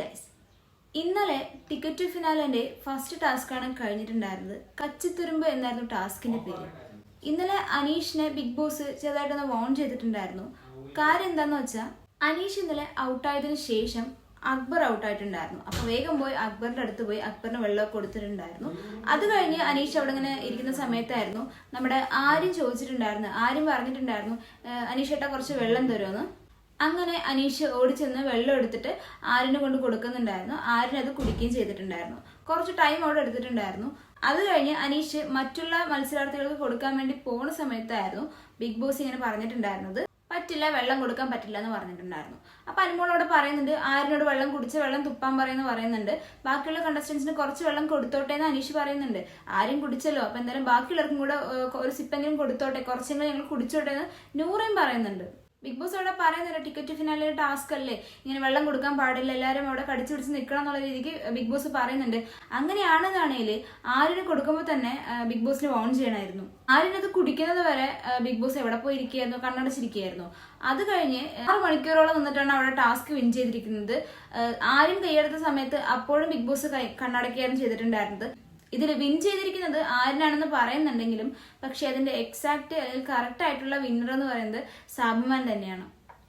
Guys ഇന്നലെ ticket to ഫിനാലിന്റെ first ആണ് കഴിഞ്ഞിട്ടുണ്ടായിരുന്നത്. കച്ചിത്തുരുമ്പ് എന്നായിരുന്നു ടാസ്കിന്റെ പേര്. ഇന്നലെ അനീഷിനെ ബിഗ് ബോസ് ചെറുതായിട്ടൊന്ന് വോൺ ചെയ്തിട്ടുണ്ടായിരുന്നു. കാര്യം എന്താന്ന് വെച്ചാൽ അനീഷ് ഇന്നലെ ഔട്ടായതിനു ശേഷം അക്ബർ ഔട്ടായിട്ടുണ്ടായിരുന്നു അപ്പൊ വേഗം പോയി അക്ബറിന്റെ അടുത്ത് പോയി അക്ബറിന് വെള്ളമൊക്കെ കൊടുത്തിട്ടുണ്ടായിരുന്നു. അത് കഴിഞ്ഞ് അനീഷ് അവിടെ ഇങ്ങനെ ഇരിക്കുന്ന സമയത്തായിരുന്നു നമ്മുടെ ആരും ചോദിച്ചിട്ടുണ്ടായിരുന്നു. ആരും പറഞ്ഞിട്ടുണ്ടായിരുന്നു "ഏഹ് അനീഷ് ഏട്ടാ കുറച്ച് വെള്ളം തരുമെന്ന് അങ്ങനെ അനീഷ് ഓടിച്ചെന്ന് വെള്ളം എടുത്തിട്ട് ആരിനെ കൊണ്ട് കൊടുക്കുന്നുണ്ടായിരുന്നു. ആരിന് അത് കുടിക്കുകയും ചെയ്തിട്ടുണ്ടായിരുന്നു. കുറച്ച് ടൈം അവിടെ എടുത്തിട്ടുണ്ടായിരുന്നു. അത് കഴിഞ്ഞ് അനീഷ് മറ്റുള്ള മത്സരാർത്ഥികൾക്ക് കൊടുക്കാൻ വേണ്ടി പോണ സമയത്തായിരുന്നു ബിഗ് ബോസ് ഇങ്ങനെ പറഞ്ഞിട്ടുണ്ടായിരുന്നത്. പറ്റില്ല വെള്ളം കൊടുക്കാൻ പറ്റില്ല എന്ന് പറഞ്ഞിട്ടുണ്ടായിരുന്നു. അപ്പൊ അനുമോളോട് പറയുന്നുണ്ട് ആരിനോട് വെള്ളം കുടിച്ച വെള്ളം തുപ്പാൻ പറയുന്നു പറയുന്നുണ്ട്. ബാക്കിയുള്ള കണ്ടസ്റ്റൻസിന് കുറച്ച് വെള്ളം കൊടുത്തോട്ടെ എന്ന് അനീഷ് പറയുന്നുണ്ട്. ആരും കുടിച്ചല്ലോ അപ്പൊ എന്തായാലും ബാക്കിയുള്ളവർക്കും കൂടെ ഒരു സിപ്പെങ്കിലും കൊടുത്തോട്ടെ കുറച്ചെങ്കിലും ഞങ്ങൾ കുടിച്ചോട്ടെ എന്ന് നൂറയും പറയുന്നുണ്ട്. ബിഗ് ബോസ് അവിടെ പറയുന്നില്ല ടിക്കറ്റ് ഫിനാലെ ടാസ്ക് അല്ലേ? ഇങ്ങനെ വെള്ളം കൊടുക്കാൻ പാടില്ല എല്ലാവരും അവിടെ കടിച്ചു പിടിച്ച് നിൽക്കണം എന്നുള്ള രീതിക്ക് ബിഗ് ബോസ് പറയുന്നുണ്ട്. അങ്ങനെയാണെന്നാണെങ്കിൽ ആരിന് കൊടുക്കുമ്പോൾ തന്നെ ബിഗ് ബോസിന് വോൺ ചെയ്യണമായിരുന്നു ആരിനത് കുടിക്കുന്നത് വരെ ബിഗ് ബോസ് എവിടെ പോയി ഇരിക്കുകയായിരുന്നു കണ്ണടച്ചിരിക്കുകയായിരുന്നു. അത് കഴിഞ്ഞ് ആറ് മണിക്കൂറോളം നിന്നിട്ടാണ് അവിടെ ടാസ്ക് വിൻ ചെയ്തിരിക്കുന്നത്. ആരും കൈയെടുത്ത സമയത്ത് അപ്പോഴും ബിഗ് ബോസ് കണ്ണടക്കുകയായിരുന്നു ചെയ്തിട്ടുണ്ടായിരുന്നത്. ഇതിൽ വിൻ ചെയ്തിരിക്കുന്നത് ആരിനാണെന്ന് പറയുന്നുണ്ടെങ്കിലും പക്ഷെ അതിന്റെ എക്സാക്ട് അല്ലെങ്കിൽ കറക്റ്റ് ആയിട്ടുള്ള വിന്നർ എന്ന് പറയുന്നത് സാബുമാൻ തന്നെയാണ്.